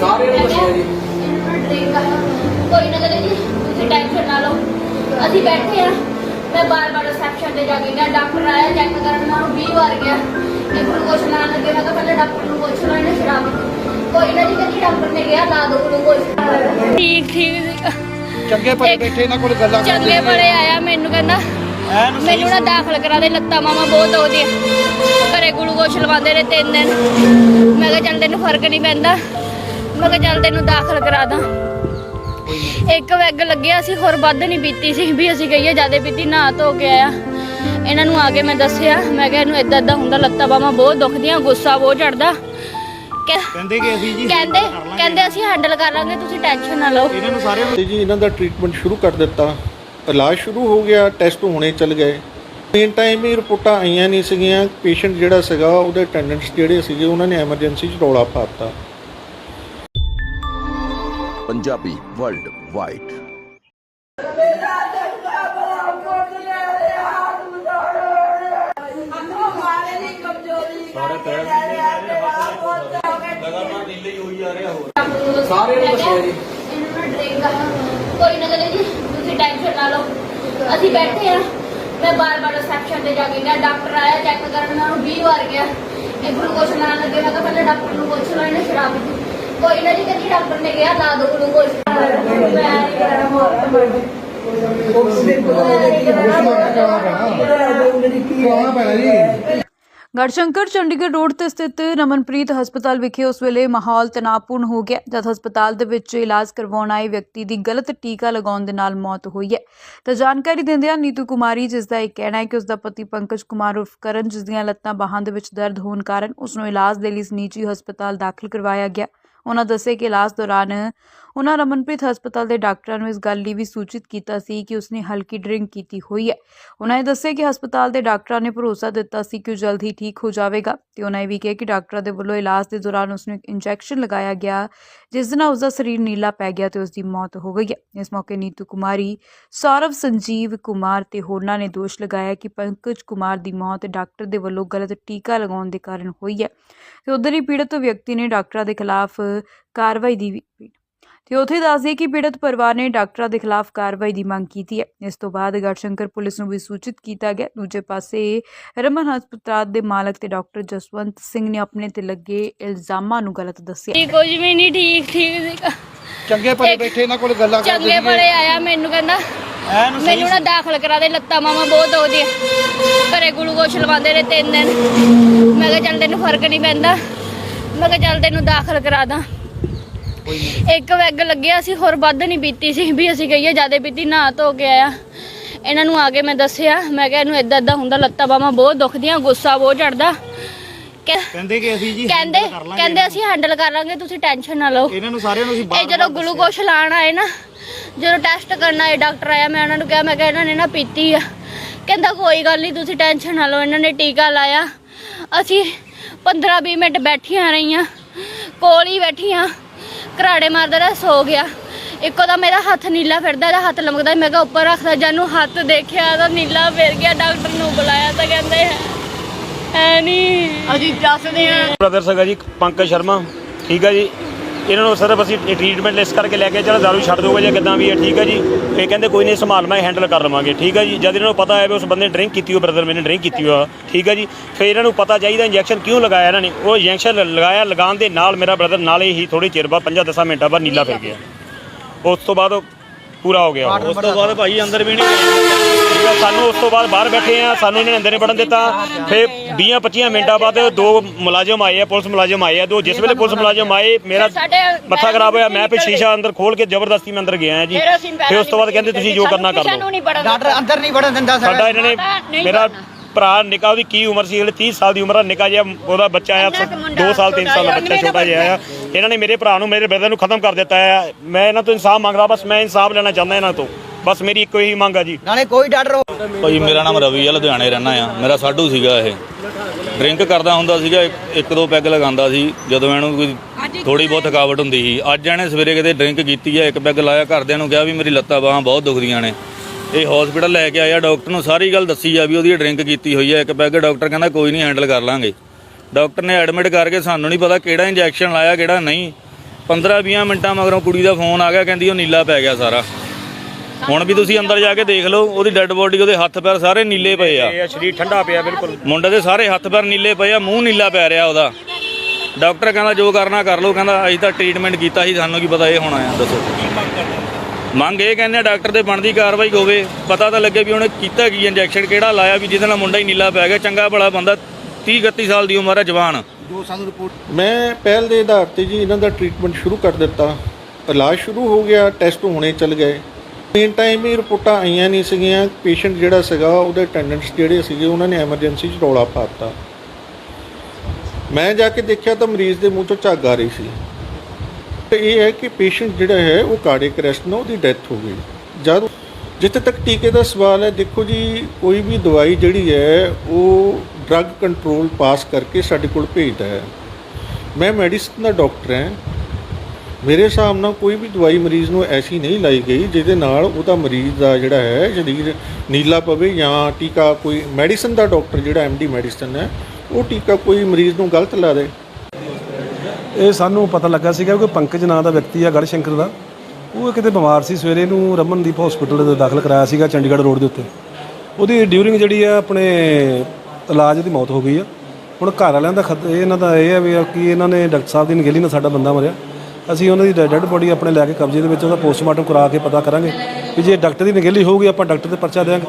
ਸਾਰੇ ਨੂੰ ਦੱਸਿਆ ਜੀ। ਕੋਈ ਨਾ ਕਰੇ ਜੀ ਤੁਸੀਂ ਟੈਨਸ਼ਨ ਨਾ ਲਓ। ਅਸੀਂ ਬੈਠੇ ਆ। ਮੈਂ ਬਾਰ ਬਾਰ ਰਿਸੈਪਸ਼ਨ ਤੇ ਜਾ ਕੇ ਗਿਆ। ਡਾਕਟਰ ਆਇਆ ਚੈੱਕ ਕਰਨ। ਨਾਲ 20 ਵਾਰ ਗਿਆ ਇਹ ਗਲੂਕੋਸ਼ ਲਾਉਣ ਲੱਗੇ। ਮੈਂ ਕਿਹਾ ਪਹਿਲੇ ਡਾਕਟਰ ਨੂੰ ਪੁੱਛ ਇਹਨੇ ਸ਼ਰਾਬ ਕੋਈ ਨਾ ਜੀ ਕਦੀ ਡਾਕਟਰ ਨੇ ਕਿਹਾ ਲਾ ਦੋ ਗਲੂਕੋਸ਼ ਠੀਕ ਠੀਕ ਸੀ ਚੰਗੇ ਭਲੇ ਇੱਕ- ਬੈਠੇ ਇਹਨਾਂ ਕੋਲ ਗੱਲਾਂ ਚੰਗੇ। ਬੜੇ ਆਇਆ ਮੈਨੂੰ ਕਹਿੰਦਾ। ਮੈਨੂੰ ਨਾ ਦਾਖਲ ਕਰਾ ਦੇ ਲੱਤਾਂ ਮਾਮਾ ਬਹੁਤ ਉਹਦੀਆਂ ਘਰੇ ਗਲੂਕੋਸ਼ ਲਵਾਉਂਦੇ ਨੇ ਤਿੰਨ ਦਿਨ। ਮੈਂ ਕਿਹਾ ਚੱਲ ਤੈਨੂੰ ਫ਼ਰਕ ਨਹੀਂ ਪੈਂਦਾ। ਮੈਂ ਕਿਹਾ ਚੱਲ ਤੈਨੂੰ ਦਾਖਲ ਕਰਾ ਦਾਂ। ਇੱਕ ਵੈਗ ਲੱਗਿਆ ਸੀ ਹੋਰ ਵੱਧ ਨਹੀਂ ਪੀਤੀ ਸੀ। ਵੀ ਅਸੀਂ ਕਹੀਏ ਜ਼ਿਆਦਾ ਪੀਤੀ ਨਾ ਧੋ ਕੇ ਆਇਆ। ਇਹਨਾਂ ਨੂੰ ਆ ਕੇ ਮੈਂ ਦੱਸਿਆ। ਮੈਂ ਕਿਹਾ ਇਹਨੂੰ ਇਦਾਂ ਇਦਾਂ ਹੁੰਦਾ ਲੱਤਾਂ ਬਾਹਾਂ ਬਹੁਤ ਦੁਖਦੀਆਂ ਗੁੱਸਾ ਬਹੁਤ ਚੜਦਾ ਕਹਿੰਦੇ ਕਿ ਅਸੀਂ ਜੀ ਕਹਿੰਦੇ ਕਹਿੰਦੇ ਅਸੀਂ ਹੈਂਡਲ ਕਰ ਲਾਂਗੇ ਤੁਸੀਂ ਟੈਨਸ਼ਨ ਨਾ ਲਓ। ਇਹਨਾਂ ਨੂੰ ਸਾਰਿਆਂ ਨੂੰ ਜੀ ਇਹਨਾਂ ਦਾ ਟ੍ਰੀਟਮੈਂਟ ਸ਼ੁਰੂ ਕਰ ਦਿੱਤਾ। ਇਲਾਜ ਸ਼ੁਰੂ ਹੋ ਗਿਆ ਟੈਸਟ ਹੋਣੇ ਚੱਲ ਗਏ। ਮੇਨ ਟਾਈਮ ਹੀ ਰਿਪੋਰਟਾਂ ਆਈਆਂ ਨਹੀਂ ਸੀਗੀਆਂ। ਪੇਸ਼ੈਂਟ ਜਿਹੜਾ ਸੀਗਾ ਉਹਦੇ ਅਟੈਂਡੈਂਟਸ ਜਿਹੜੇ ਸੀਗੇ ਉਹਨਾਂ ਨੇ ਐਮਰਜੈਂਸੀ 'ਚ ਰੌਲਾ ਪਾਤਾ ਪੰਜਾਬੀ ਵਰਲਡ ਵਾਈਡ ਸਾਰੇ ਨੂੰ ਦੱਸਿਆ ਜੀ ਕੋਈ ਨਾ ਕਰੇ ਜੀ ਤੁਸੀਂ ਟੈਨਸ਼ਨ ਨਾ ਲਓ ਅਸੀਂ ਬੈਠੇ ਆ ਮੈਂ ਬਾਰ ਬਾਰ ਰਿਸੈਪਸ਼ਨ ਤੇ ਜਾ ਕੇ ਗਿਆ ਡਾਕਟਰ ਆਇਆ ਚੈੱਕ ਕਰਨ ਨਾਲ 20 ਵਾਰ ਗਿਆ ਇਹ ਗਲੂਕੋਸ਼ ਲਾਉਣ ਲੱਗੇ ਮੈਂ ਕਿਹਾ ਪਹਿਲੇ ਡਾਕਟਰ ਨੂੰ ਪੁੱਛ ਲਓ ਇਹਨੇ ਸ਼ਰਾਬ ਕੋਈ ਨਾ ਜੀ ਕਦੀ ਡਾਕਟਰ ਨੇ ਕਿਹਾ ਲਾ ਦੋ ਗੜਸ਼ੰਕਰ ਚੰਡੀਗੜ੍ਹ ਰੋਡ ਤੇ ਸਥਿਤ ਰਮਨਪ੍ਰੀਤ ਹਸਪਤਾਲ ਵਿਖੇ ਉਸ ਵੇਲੇ ਮਾਹੌਲ ਤਣਾਅਪੂਰਨ ਹੋ ਗਿਆ, ਜਦ ਹਸਪਤਾਲ ਦੇ ਵਿੱਚ ਇਲਾਜ ਕਰਵਾਉਣ ਆਏ ਵਿਅਕਤੀ ਦੀ ਗਲਤ ਟੀਕਾ ਲਗਾਉਣ ਦੇ ਨਾਲ ਮੌਤ ਹੋਈ ਹੈ। ਤਾਂ ਜਾਣਕਾਰੀ ਦਿੰਦਿਆਂ ਨੀਤੂ ਕੁਮਾਰੀ, ਜਿਸ ਦਾ ਇਹ ਕਹਿਣਾ ਹੈ ਕਿ ਉਸ ਦਾ ਪਤੀ ਪੰਕਜ ਕੁਮਾਰ ਉਰਫ ਕਰਨ, ਜਿਸ ਦੀਆਂ ਲੱਤਾਂ ਬਾਹਾਂ ਦੇ ਵਿੱਚ ਦਰਦ ਹੋਣ ਕਾਰਨ ਉਸ ਨੂੰ ਇਲਾਜ ਦੇ ਲਈ ਨਿੱਜੀ ਹਸਪਤਾਲ ਦਾਖਲ ਕਰਵਾਇਆ ਗਿਆ। ਉਹਨਾਂ ਦੱਸਿਆ ਕਿ ਇਲਾਜ ਦੌਰਾਨ ਉਹਨਾਂ ਰਮਨਪ੍ਰੀਤ ਹਸਪਤਾਲ ਦੇ ਡਾਕਟਰਾਂ ਨੂੰ ਇਸ ਗੱਲ ਲਈ ਵੀ ਸੂਚਿਤ ਕੀਤਾ ਸੀ ਕਿ ਉਸਨੇ ਹਲਕੀ ਡਰਿੰਕ ਕੀਤੀ ਹੋਈ ਹੈ। ਉਹਨਾਂ ਨੇ ਦੱਸਿਆ ਕਿ ਹਸਪਤਾਲ ਦੇ ਡਾਕਟਰਾਂ ਨੇ ਭਰੋਸਾ ਦਿੱਤਾ ਸੀ ਕਿ ਉਹ ਜਲਦ ਹੀ ਠੀਕ ਹੋ ਜਾਵੇਗਾ ਤੇ ਉਹਨਾਂ ਇਹ ਵੀ ਕਿਹਾ ਕਿ ਡਾਕਟਰਾਂ ਦੇ ਵੱਲੋਂ ਇਲਾਜ ਦੇ ਦੌਰਾਨ ਉਸਨੂੰ ਇੱਕ ਇੰਜੈਕਸ਼ਨ ਲਗਾਇਆ ਗਿਆ, ਜਿਸ ਨਾਲ ਉਸਦਾ ਸਰੀਰ ਨੀਲਾ ਪੈ ਗਿਆ ਤੇ ਉਸਦੀ ਮੌਤ ਹੋ ਗਈ ਹੈ। ਇਸ ਮੌਕੇ ਨੀਤੂ ਕੁਮਾਰੀ, ਸੌਰਵ ਸੰਜੀਵ ਕੁਮਾਰ ਤੇ ਹੋਰਨਾਂ ਨੇ ਦੋਸ਼ ਲਗਾਇਆ ਕਿ ਪੰਕਜ ਕੁਮਾਰ ਦੀ ਮੌਤ ਡਾਕਟਰ ਦੇ ਵੱਲੋਂ ਗਲਤ ਟੀਕਾ ਲਗਾਉਣ ਦੇ ਕਾਰਨ ਹੋਈ ਹੈ। ਤੇ ਉਧਰ ਹੀ ਪੀੜਤ ਵਿਅਕਤੀ ਨੇ ਡਾਕਟਰਾਂ ਦੇ ਖਿਲਾਫ ਕਾਰਵਾਈ ਦੀ ਵੀ ਤੇ ਉੱਥੇ ਦੱਸਦੇ ਕਿ ਪੀੜਤ ਪਰਿਵਾਰ ਨੇ ਡਾਕਟਰਾਂ ਦੇ ਖਿਲਾਫ ਕਾਰਵਾਈ ਦੀ ਮੰਗ ਕੀਤੀ ਹੈ। ਇਸ ਤੋਂ ਬਾਅਦ ਗੜਸ਼ੰਕਰ ਪੁਲਿਸ ਨੂੰ ਵੀ ਸੂਚਿਤ ਕੀਤਾ ਗਿਆ। ਦੂਜੇ ਪਾਸੇ ਰਮਨ ਹਸਪਤਾਲ ਦੇ ਮਾਲਕ ਤੇ ਡਾਕਟਰ ਜਸਵੰਤ ਸਿੰਘ ਨੇ ਆਪਣੇ ਤੇ ਲੱਗੇ ਇਲਜ਼ਾਮਾਂ ਨੂੰ ਗਲਤ ਦੱਸਿਆ। ਠੀਕ ਕੁਝ ਵੀ ਨਹੀਂ ਠੀਕ ਠੀਕ ਸੀਗਾ। ਚੰਗੇ ਭਲੇ ਬੈਠੇ ਇਹਨਾਂ ਕੋਲ ਗੱਲਾਂ ਕਰਦੇ ਚੰਗੇ ਬੜੇ ਆਇਆ ਮੈਨੂੰ ਕਹਿੰਦਾ ਐਨ ਸਹੀ ਮੈਨੂੰ ਨਾ ਦਾਖਲ ਕਰਾ ਦੇ ਲੱਤਾਂ ਮਾਮਾ ਬਹੁਤ ਉਹਦੀਆਂ ਘਰੇ ਗਲੂਕੋਸ਼ ਲਵਾਉਂਦੇ ਨੇ ਤਿੰਨ ਦਿਨ। ਮੈਂ ਕਿਹਾ ਚੱਲ ਤੈਨੂੰ ਫ਼ਰਕ ਨਹੀਂ ਪੈਂਦਾ। ਮੈਂ ਕਿਹਾ ਚੱਲ ਤੈਨੂੰ ਦਾਖਲ ਕਰਾ ਦਾਂ। ਇੱਕ ਵੈਗ ਲੱਗਿਆ ਸੀ ਹੋਰ ਵੱਧ ਨਹੀਂ ਪੀਤੀ ਸੀ। ਵੀ ਅਸੀਂ ਕਹੀਏ ਜ਼ਿਆਦਾ ਪੀਤੀ ਨਾ ਧੋ ਕੇ ਆਇਆ। ਇਹਨਾਂ ਨੂੰ ਆ ਕੇ ਮੈਂ ਦੱਸਿਆ ਮੈਂ ਕਿਹਾ ਇਹਨੂੰ ਇਦਾਂ ਇਦਾਂ ਹੁੰਦਾ ਲੱਤਾਂ ਬਾਹਾਂ ਬਹੁਤ ਦੁਖਦੀਆਂ ਗੁੱਸਾ ਬਹੁਤ ਚੜਦਾ ਕਹਿੰਦੇ ਕਿ ਅਸੀਂ ਜੀ ਕਹਿੰਦੇ ਕਹਿੰਦੇ ਅਸੀਂ ਹੈਂਡਲ ਕਰ ਲਾਂਗੇ ਤੁਸੀਂ ਟੈਨਸ਼ਨ ਨਾ ਲਓ। ਇਹਨਾਂ ਨੂੰ ਸਾਰਿਆਂ ਨੂੰ ਅਸੀਂ ਇਹ ਬਾਰ ਜਦੋਂ ਗਲੂਕੋਸ਼ ਲਾਣ ਆਏ ਨਾ ਜਦੋਂ ਟੈਸਟ ਕਰਨ ਆਏ ਡਾਕਟਰ ਆਇਆ ਮੈਂ ਉਹਨਾਂ ਨੂੰ ਕਿਹਾ ਮੈਂ ਕਿਹਾ ਇਹਨਾਂ ਨੇ ਨਾ ਪੀਤੀ ਆ। ਕਹਿੰਦਾ ਕੋਈ ਗੱਲ ਨਹੀਂ ਤੁਸੀਂ ਟੈਨਸ਼ਨ ਨਾ ਲਓ ਇਹਨਾਂ ਨੇ ਟੀਕਾ ਲਾਇਆ। ਅਸੀਂ 15-20 ਮਿੰਟ ਬੈਠੀਆਂ ਰਹੀਆਂ ਕੋਲ ਹੀ ਬੈਠੀਆਂ। ਘਰਾੜੇ ਮਾਰਦਾ ਰਿਹਾ ਸੋ ਗਿਆ। ਇੱਕੋ ਦਾ ਮੇਰਾ ਹੱਥ ਨੀਲਾ ਫਿਰਦਾ ਇਹਦਾ ਹੱਥ ਲਮਕਦਾ। ਮੈਂ ਕਿਹਾ ਉੱਪਰ ਰੱਖਦਾ ਜਾਨੂੰ ਹੱਥ ਦੇਖਿਆ ਤਾਂ ਨੀਲਾ ਫਿਰ ਗਿਆ। ਡਾਕਟਰ ਨੂੰ ਬੁਲਾਇਆ ਤਾਂ ਕਹਿੰਦੇ ਐ ਨਹੀਂ। ਅਸੀਂ ਦੱਸਦੇ ਆ ਬ੍ਰਦਰ ਸੀਗਾ ਜੀ ਪੰਕਜ ਸ਼ਰਮਾ। ਠੀਕ ਹੈ ਜੀ? ਇਹਨਾਂ ਨੂੰ ਸਿਰਫ ਅਸੀਂ ਟ੍ਰੀਟਮੈਂਟ ਲਿਸ ਕਰਕੇ ਲੈ ਕੇ ਚਲੋ ਦਾਰੂ ਛੱਡ ਦੋਗੇ ਜਾਂ ਕਿਦਾਂ ਵੀ ਹੈ, ਠੀਕ ਹੈ ਜੀ। ਇਹ ਕਹਿੰਦੇ ਕੋਈ ਨਹੀਂ, ਸੰਭਾਲ ਮੈਂ ਹੈਂਡਲ ਕਰ ਲਵਾਂਗੇ, ਠੀਕ ਹੈ ਜੀ। ਜਦ ਇਹਨਾਂ ਨੂੰ ਪਤਾ ਹੈ ਵੀ ਉਸ ਬੰਦੇ ਨੇ ਡਰਿੰਕ ਕੀਤੀ ਹੋ ਬ੍ਰਦਰ ਮੈਨੇ ਡਰਿੰਕ ਕੀਤੀ ਹੋ ਠੀਕ ਹੈ ਜੀ। ਫਿਰ ਇਹਨਾਂ ਨੂੰ ਪਤਾ ਚਾਹੀਦਾ ਇੰਜੈਕਸ਼ਨ ਕਿਉਂ ਲਗਾਇਆ ਇਹਨਾਂ ਨੇ। ਉਹ ਇੰਜੈਕਸ਼ਨ ਲਗਾਇਆ, ਲਗਾਉਣ ਦੇ ਨਾਲ ਮੇਰਾ ਬ੍ਰਦਰ ਨਾਲੇ ਹੀ ਥੋੜੀ ਚਿਰ ਬਾਅਦ 5-10 ਮਿੰਟਾਂ ਬਾਅਦ ਨੀਲਾ ਫਿਰ ਗਿਆ। ਉਸ ਤੋਂ ਬਾਅਦ ਉਹ ਪੂਰਾ ਹੋ ਗਿਆ ਉਹ। ਉਸ ਤੋਂ ਬਾਅਦ ਭਾਈ ਅੰਦਰ ਵੀ ਨਹੀਂ ਠੀਕ ਹੈ, ਸਾਨੂੰ ਉਸ ਤੋਂ ਬਾਅਦ ਬਾਹਰ ਬੈਠੇ ਆ ਸਾਨੂੰ ਇਹਨਾਂ ਨੇ ਅੰਦਰ ਨਹੀਂ ਵੜਨ ਦਿੱਤਾ। ਫਿਰ 20-25 ਮਿੰਟਾਂ ਬਾਅਦ ਦੋ ਮੁਲਾਜ਼ਮ ਆਏ ਆ ਪੁਲਿਸ ਮੁਲਾਜ਼ਮ ਆਏ ਆ ਦੋ ਜਿਸ ਵੇਲੇ ਪੁਲਿਸ ਮੁਲਾਜ਼ਮ ਆਏ ਮੇਰਾ ਸਾਡੇ ਮੱਥਾ ਖਰਾਬ ਹੋਇਆ ਮੈਂ ਫਿਰ ਸ਼ੀਸ਼ਾ ਅੰਦਰ ਖੋਲ ਕੇ ਜ਼ਬਰਦਸਤੀ ਮੈਂ ਅੰਦਰ ਗਿਆ ਜੀ। ਫਿਰ ਅਸੀਂ ਫਿਰ ਉਸ ਤੋਂ ਬਾਅਦ ਕਹਿੰਦੇ ਤੁਸੀਂ ਜੋ ਕਰਨਾ ਕਰ ਲਓ। ਡਾਕਟਰ ਅੰਦਰ ਨਹੀਂ ਵੜਨ ਦਿੰਦਾ ਸਾਡਾ। ਇਹਨਾਂ ਨੇ ਨਹੀਂ ਮੇਰਾ ਭਰਾ ਨਿਕਾ ਉਹਦੀ ਕੀ ਉਮਰ ਸੀ? ਹਲੇ 30 ਸਾਲ ਦੀ ਉਮਰ ਦਾ ਨਿਕਾ ਜਿਹਾ ਉਹਦਾ ਬੱਚਾ ਆ 2 ਸਾਲ 3 ਸਾਲ ਦਾ ਬੱਚਾ ਛੋਟਾ ਜਿਹਾ ਆ। ਇਹਨਾਂ ਨੇ ਮੇਰੇ ਭਰਾ ਨੂੰ ਮੇਰੇ ਬ੍ਰਦਰ ਨੂੰ ਖਤਮ ਕਰ ਦਿੱਤਾ ਆ ਮੈਂ ਇਹਨਾਂ ਤੋਂ ਇਨਸਾਫ ਮੰਗਦਾ ਬਸ ਮੈਂ ਇਨਸਾਫ ਲੈਣਾ ਚਾਹੁੰਦਾ ਇਹਨਾਂ ਤੋਂ। ਬਸ ਮੇਰੀ ਇੱਕੋ ਹੀ ਮੰਗ ਆ ਜੀ। ਨਾਲੇ ਕੋਈ ਡਾਕਟਰ ਭਾਈ ਮੇਰਾ ਨਾਮ ਰਵੀ ਆ ਲੁਧਿਆਣੇ ਰਹਿਣਾ ਆ। ਮੇਰਾ ਸਾਡੂ ਸੀਗਾ ਇਹ। ਡਰਿੰਕ ਕਰਦਾ ਹੁੰਦਾ ਸੀਗਾ ਇੱਕ- ਇੱਕ ਦੋ ਪੈਗ ਲਗਾਉਂਦਾ ਸੀ ਜਦੋਂ ਇਹਨੂੰ ਕੋਈ ਥੋੜੀ ਬਹੁਤ ਥਕਾਵਟ ਹੁੰਦੀ ਸੀ। ਅੱਜ ਇਹਨੇ ਸਵੇਰੇ ਕਿਤੇ ਡਰਿੰਕ ਕੀਤੀ ਹੈ ਇੱਕ ਪੈਗ ਲਾਇਆ ਘਰਦਿਆਂ ਨੂੰ ਕਿਹਾ ਵੀ ਮੇਰੀ ਲੱਤਾਂ ਬਾਹਾਂ ਬਹੁਤ ਦੁਖਦੀਆਂ ਨੇ। ਇਹ ਹਸਪੀਟਲ ਲੈ ਕੇ ਆਇਆ ਡਾਕਟਰ ਨੂੰ ਸਾਰੀ ਗੱਲ ਦੱਸੀ ਆ ਵੀ ਉਹਦੀ ਡਰਿੰਕ ਕੀਤੀ ਹੋਈ ਹੈ ਇੱਕ ਪੈਗ ਡਾਕਟਰ ਕਹਿੰਦਾ ਕੋਈ ਨਹੀਂ ਹੈਂਡਲ ਕਰ ਲਾਂਗੇ। ਡਾਕਟਰ ਨੇ ਐਡਮਿਟ ਕਰਕੇ ਸਾਨੂੰ ਨਹੀਂ ਪਤਾ ਕਿਹੜਾ ਇੰਜੈਕਸ਼ਨ ਲਾਇਆ ਕਿਹੜਾ ਨਹੀਂ। 15-20 ਮਿੰਟਾਂ ਮਗਰੋਂ ਕੁੜੀ ਦਾ ਫੋਨ ਆ ਗਿਆ ਕਹਿੰਦੀ ਉਹ ਨੀਲਾ ਪੈ ਗਿਆ ਸਾਰਾ। ਹੁਣ ਵੀ ਤੁਸੀਂ ਅੰਦਰ ਜਾ ਕੇ ਦੇਖ ਲਓ ਉਹਦੀ ਡੈੱਡ ਬੋਡੀ ਉਹਦੇ ਹੱਥ ਪੈਰ ਸਾਰੇ ਨੀਲੇ ਪਏ ਆ। ਇਹ ਸਰੀਰ ਠੰਡਾ ਪਿਆ ਬਿਲਕੁਲ। ਮੁੰਡੇ ਦੇ ਸਾਰੇ ਹੱਥ ਪੈਰ ਨੀਲੇ ਪਏ ਆ ਮੂੰਹ ਨੀਲਾ ਪੈ ਰਿਹਾ ਉਹਦਾ। ਡਾਕਟਰ ਕਹਿੰਦਾ ਜੋ ਕਰਨਾ ਕਰ ਲਓ ਕਹਿੰਦਾ ਅਸੀਂ ਤਾਂ ਟ੍ਰੀਟਮੈਂਟ ਕੀਤਾ ਸੀ ਸਾਨੂੰ ਕੀ ਪਤਾ ਇਹ ਹੋਣਾ ਆ ਦੱਸੋ। ਮੰਗ ਇਹ ਕਹਿੰਦੇ ਆ ਡਾਕਟਰ ਦੇ ਬਣਦੀ ਕਾਰਵਾਈ ਹੋਵੇ। ਪਤਾ ਤਾਂ ਲੱਗੇ ਵੀ ਉਹਨੇ ਕੀਤਾ ਕੀ ਇੰਜੈਕਸ਼ਨ ਕਿਹੜਾ ਲਾਇਆ ਵੀ ਜਿਹਦੇ ਨਾਲ ਮੁੰਡਾ ਹੀ ਨੀਲਾ ਪੈ ਗਿਆ ਚੰਗਾ ਭਲਾ ਬੰਦਾ 30 31 ਸਾਲ ਦੀ ਉਮਰ ਹੈ, ਜਵਾਨ। ਮੈਂ ਪਹਿਲ ਦੇ ਆਧਾਰ ਤੇ ਜੀ ਇਹਨਾਂ ਦਾ ਟ੍ਰੀਟਮੈਂਟ ਸ਼ੁਰੂ ਕਰ ਦਿੱਤਾ। ਇਲਾਜ ਸ਼ੁਰੂ ਹੋ ਗਿਆ ਟੈਸਟ ਹੋਣੇ ਚੱਲ ਗਏ। ਮੇਨ ਟਾਈਮ ਹੀ ਰਿਪੋਰਟਾਂ ਆਈਆਂ ਨਹੀਂ ਸੀਗੀਆਂ। ਪੇਸ਼ੈਂਟ ਜਿਹੜਾ ਸੀਗਾ, ਉਹਦੇ ਅਟੈਂਡੈਂਟਸ ਜਿਹੜੇ ਸੀਗੇ, ਉਹਨਾਂ ਨੇ ਐਮਰਜੈਂਸੀ 'ਚ ਰੌਲਾ ਪਾਤਾ ਮੈਂ ਜਾ ਕੇ ਦੇਖਿਆ ਤਾਂ ਮਰੀਜ਼ ਦੇ ਮੂੰਹ ਤੋਂ ਝੱਗ ਆ ਰਹੀ ਸੀ। ਤੇ ਇਹ ਹੈ ਕਿ ਪੇਸ਼ੈਂਟ ਜਿਹੜਾ ਹੈ, ਉਹ ਕਾਰਡੀਅਕ ਅਰੈਸਟ ਨਾਲ ਉਹਦੀ ਡੈਥ ਹੋ ਗਈ। ਜਦ ਜਿੱਥੇ ਤੱਕ ਟੀਕੇ ਦਾ ਸਵਾਲ ਹੈ, ਦੇਖੋ ਜੀ, ਕੋਈ ਵੀ ਦਵਾਈ ਜਿਹੜੀ ਹੈ, ਉਹ ਡਰੱਗ ਕੰਟਰੋਲ ਪਾਸ ਕਰਕੇ ਸਾਡੇ ਕੋਲ ਭੇਜਦਾ ਹੈ। ਮੈਂ ਮੈਡੀਸਨ ਦਾ ਡਾਕਟਰ ਹਾਂ। ਮੇਰੇ ਹਿਸਾਬ ਨਾਲ ਕੋਈ ਵੀ ਦਵਾਈ ਮਰੀਜ਼ ਨੂੰ ਐਸੀ ਨਹੀਂ ਲਾਈ ਗਈ, ਜਿਹਦੇ ਨਾਲ ਉਹਦਾ ਮਰੀਜ਼ ਦਾ ਜਿਹੜਾ ਹੈ, ਸਰੀਰ ਨੀਲਾ ਪਵੇ ਜਾਂ ਟੀਕਾ ਕੋਈ ਮੈਡੀਸਨ ਦਾ ਡਾਕਟਰ ਜਿਹੜਾ ਐਮਡੀ ਮੈਡੀਸਨ ਹੈ, ਉਹ ਟੀਕਾ ਕੋਈ ਮਰੀਜ਼ ਨੂੰ ਗਲਤ ਲਾ ਦੇ। ਇਹ ਸਾਨੂੰ ਪਤਾ ਲੱਗਾ ਸੀਗਾ ਕਿ ਪੰਕਜ ਨਾਂ ਦਾ ਵਿਅਕਤੀ ਆ ਗੜਸ਼ੰਕਰ ਦਾ। ਉਹ ਕਿਤੇ ਬਿਮਾਰ ਸੀ, ਸਵੇਰੇ ਨੂੰ ਰਮਨਦੀਪ ਹਸਪੀਟਲ ਦੇ ਦਾਖਲ ਕਰਾਇਆ ਸੀਗਾ, ਚੰਡੀਗੜ੍ਹ ਰੋਡ ਦੇ ਉੱਤੇ। ਉਹਦੀ ਡਿਊਰਿੰਗ ਜਿਹੜੀ ਆ ਆਪਣੇ ਇਲਾਜ ਦੀ ਮੌਤ ਹੋ ਗਈ ਆ। ਹੁਣ ਘਰ ਵਾਲਿਆਂ ਦਾ ਖਤ- ਇਹ ਇਹਨਾਂ ਦਾ ਇਹ ਹੈ ਵੀ ਕਿ ਇਹਨਾਂ ਨੇ ਡਾਕਟਰ ਸਾਹਿਬ ਦੀ ਨਗੇਲੀ ਨਾਲ ਸਾਡਾ ਬੰਦਾ ਮਰਿਆ। ਅਸੀਂ ਉਹਨਾਂ ਦੀ ਡੈੱਡ ਬੋਡੀ ਆਪਣੇ ਲੈ ਕੇ ਕਬਜ਼ੇ ਦੇ ਵਿੱਚ ਉਹਦਾ ਪੋਸਟਮਾਰਟਮ ਕਰਾ ਕੇ ਪਤਾ ਕਰਾਂਗੇ ਵੀ ਜੇ ਡਾਕਟਰ ਦੀ ਨਗੇਲੀ ਹੋਊਗੀ, ਆਪਾਂ ਡਾਕਟਰ ਤੇ ਪਰਚਾ ਦੇਵਾਂਗੇ।